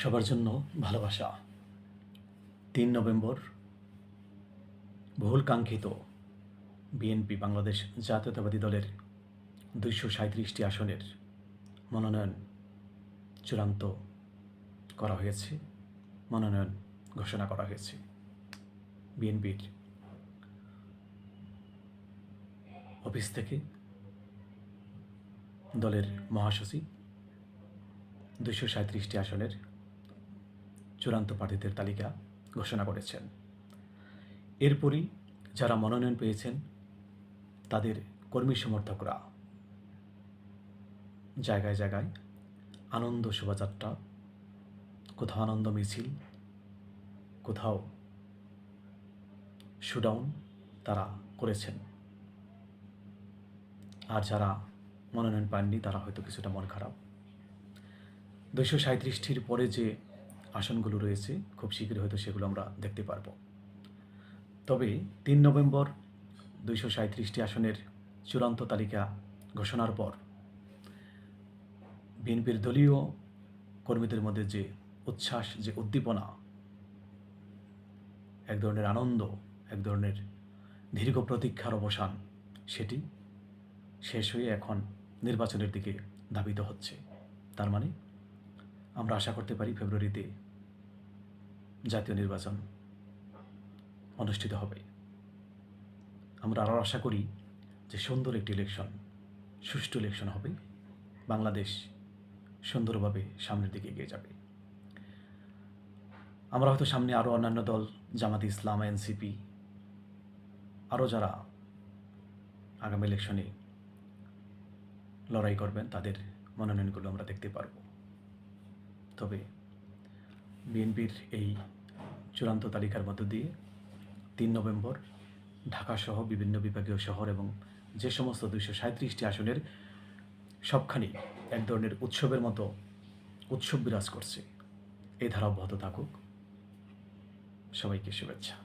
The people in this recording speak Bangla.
সবার জন্য ভালোবাসা। তিন নভেম্বর বহুল কাঙ্ক্ষিত বিএনপি বাংলাদেশ জাতীয়তাবাদী দলের দুইশো সাঁত্রিশটি আসনের মনোনয়ন চূড়ান্ত করা হয়েছে, মনোনয়ন ঘোষণা করা হয়েছে। বিএনপির অফিস থেকে দলের মহাসচিব, দুইশো সাঁত্রিশটি আসনের চূড়ান্ত প্রার্থীদের তালিকা ঘোষণা করেছেন। এরপরই যারা মনোনয়ন পেয়েছেন, তাদের কর্মী সমর্থকরা। জায়গায় জায়গায় আনন্দ শোভাযাত্রা, কোথাও আনন্দ মিছিল, কোথাও শুডাউন তারা করেছেন। আর যারা মনোনয়ন পাননি, তারা হয়তো কিছুটা মন খারাপ। দুইশো সাঁত্রিশটির পরে যে আসনগুলো রয়েছে, খুব শীঘ্রই হয়তো সেগুলো আমরা দেখতে পারব। তবে তিন নভেম্বর দুইশো সাঁত্রিশটি আসনের চূড়ান্ত তালিকা ঘোষণার পর বিএনপির দলীয় কর্মীদের মধ্যে যে উচ্ছ্বাস, যে উদ্দীপনা, এক ধরনের আনন্দ, এক ধরনের দীর্ঘ প্রতীক্ষার অবসান, সেটি শেষ হয়ে এখন নির্বাচনের দিকে ধাবিত হচ্ছে। তার মানে আমরা আশা করতে পারি ফেব্রুয়ারিতে জাতীয় নির্বাচন অনুষ্ঠিত হবে। আমরা আরও আশা করি যে সুন্দর একটি ইলেকশন সুষ্ঠু ইলেকশন হবে। বাংলাদেশ সুন্দরভাবে সামনের দিকে এগিয়ে যাবে। আমরা হয়তো সামনে আরও অন্যান্য দল, জামাত ইসলাম, এনসিপি, আরও যারা আগামী ইলেকশনে লড়াই করবেন, তাদের মনোনয়নগুলো আমরা দেখতে পারব। তবে বিএনপির এই চূড়ান্ত তালিকার মধ্য দিয়ে তিন নভেম্বর ঢাকাসহ বিভিন্ন বিভাগীয় শহর এবং যে সমস্ত দুইশো সাঁত্রিশটি আসনের সবখানি এক ধরনের উৎসবের মতো উৎসব বিরাজ করছে। এই ধারা অব্যাহত থাকুক। সবাইকে শুভেচ্ছা।